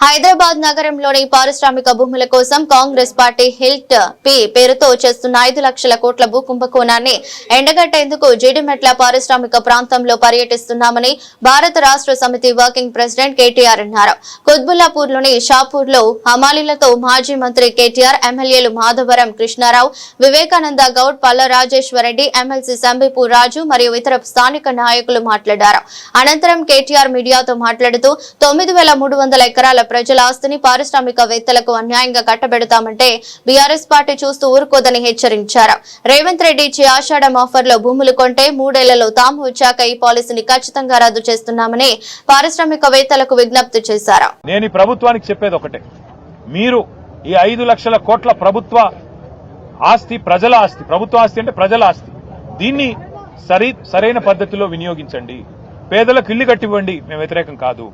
హైదరాబాద్ నగరంలోని పారిశ్రామిక భూముల కోసం కాంగ్రెస్ పార్టీ హిల్ట్ పి పేరుతో చేస్తున్న ఐదు లక్షల కోట్ల భూ కుంభకోణాన్ని ఎండగట్టేందుకు జీడిమెట్ల పారిశ్రామిక ప్రాంతంలో పర్యటిస్తున్నామని భారత రాష్ట్ర సమితి వర్కింగ్ ప్రెసిడెంట్ కేటీఆర్ అన్నారు. కుత్బుల్లాపూర్లోని షాపూర్లో హమాలీలతో మాజీ మంత్రి కేటీఆర్ ఎమ్మెల్యేలు మాధవరం కృష్ణారావు వివేకానంద గౌడ్ పల్ల రాజేశ్వరరెడ్డి ఎమ్మెల్సీ సంబిపూర్ రాజు మరియు ఇతర స్థానిక నాయకులు మాట్లాడారు. అనంతరం కేటీఆర్ మీడియాతో మాట్లాడుతూ తొమ్మిది వేల మూడు వందల ఎకరాల ప్రజల ఆస్తిని పారిశ్రామికవేత్తలకు అన్యాయంగా కట్టబెడతామంటే బీఆర్ఎస్ పార్టీ చూస్తూ ఊరుకోదని హెచ్చరించారు. రేవంత్ రెడ్డి ఇచ్చే ఆషాఢం ఆఫర్లో భూములు కొంటే మూడేళ్ళలో తాము వచ్చాక ఈ పాలసీని ఖచ్చితంగా రద్దు చేస్తున్నామని పారిశ్రామికవేత్తలకు విజ్ఞప్తి చేశారు. నేను ప్రభుత్వానికి చెప్పేది ఒకటే. మీరు ఈ ఐదు లక్షల కోట్ల ప్రభుత్వ ఆస్తి ప్రజల ఆస్తి ప్రభుత్వ ఆస్తి అంటే ప్రజల ఆస్తి. దీన్ని సరి సరైన పద్ధతిలో వినియోగించండి. పేదలకు ఇల్లు కట్టివ్వండి. మేము వ్యతిరేకం కాదు.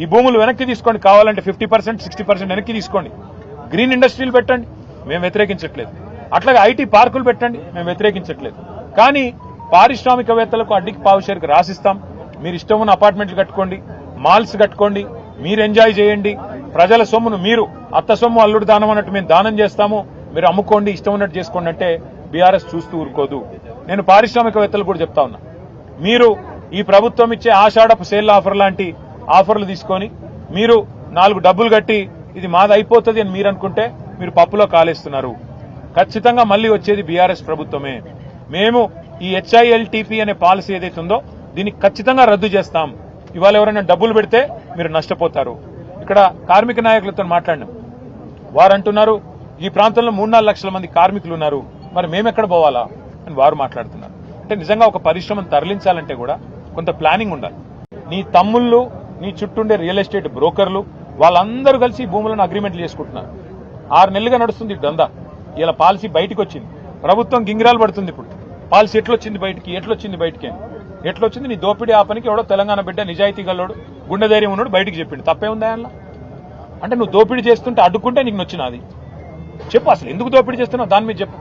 ఈ భూములు వెనక్కి తీసుకోండి. కావాలంటే ఫిఫ్టీ పర్సెంట్ సిక్స్టీ పర్సెంట్ వెనక్కి తీసుకోండి. గ్రీన్ ఇండస్ట్రీలు పెట్టండి. మేము వ్యతిరేకించట్లేదు. అట్లాగే ఐటీ పార్కులు పెట్టండి. మేము వ్యతిరేకించట్లేదు. కానీ పారిశ్రామికవేత్తలకు అడ్డికి పావుషేరికి రాసిస్తాం. మీరు ఇష్టం ఉన్న అపార్ట్మెంట్లు కట్టుకోండి. మాల్స్ కట్టుకోండి. మీరు ఎంజాయ్ చేయండి. ప్రజల సొమ్మును మీరు అత్త సొమ్ము అల్లుడు దానం అన్నట్టు మేము దానం చేస్తాము. మీరు అమ్ముకోండి. ఇష్టం ఉన్నట్టు చేసుకోండి అంటే బీఆర్ఎస్ చూస్తూ ఊరుకోదు. నేను పారిశ్రామికవేత్తలు కూడా చెప్తా ఉన్నా. మీరు ఈ ప్రభుత్వం ఇచ్చే ఆషాఢపు సేల్ ఆఫర్ లాంటి ఆఫర్లు తీసుకొని మీరు నాలుగు డబ్బులు కట్టి ఇది మాది అయిపోతుంది అని మీరు అనుకుంటే మీరు పప్పులో కాలేస్తున్నారు. ఖచ్చితంగా మళ్ళీ వచ్చేది బీఆర్ఎస్ ప్రభుత్వమే. మేము ఈ హెచ్ఐఎల్టీపీ అనే పాలసీ ఏదైతే ఉందో దీన్ని ఖచ్చితంగా రద్దు చేస్తాం. ఇవాళ ఎవరైనా డబ్బులు పెడితే మీరు నష్టపోతారు. ఇక్కడ కార్మిక నాయకులతో మాట్లాడినాం. వారు అంటున్నారు ఈ ప్రాంతంలో మూడు నాలుగు లక్షల మంది కార్మికులు ఉన్నారు. మరి మేమెక్కడ పోవాలా అని వారు మాట్లాడుతున్నారు. అంటే నిజంగా ఒక పరిశ్రమను తరలించాలంటే కూడా కొంత ప్లానింగ్ ఉండాలి. నీ తమ్ముళ్ళు నీ చుట్టూండే రియల్ ఎస్టేట్ బ్రోకర్లు వాళ్ళందరూ కలిసి భూములను అగ్రిమెంట్లు చేసుకుంటున్నారు. ఆరు నెలలుగా నడుస్తుంది దందా. ఇలా పాలసీ బయటకు వచ్చింది ప్రభుత్వం గింగిరాలు పడుతుంది ఇప్పుడు. పాలసీ ఎట్లొచ్చింది బయటికి? ఎట్లొచ్చింది బయటికి అని. ఎట్లొచ్చింది నీ దోపిడీ ఆపనికి ఎవడో తెలంగాణ బిడ్డ నిజాయితీ గల్లోడు గుండె ధైర్యం ఉన్నాడు బయటికి చెప్పిండు. తప్పే ఉందా అంటే నువ్వు దోపిడీ చేస్తుంటే అడ్డుకుంటే నీకు నొచ్చినది చెప్పు అసలు ఎందుకు దోపిడీ చేస్తున్నావు? దాని మీద చెప్పు.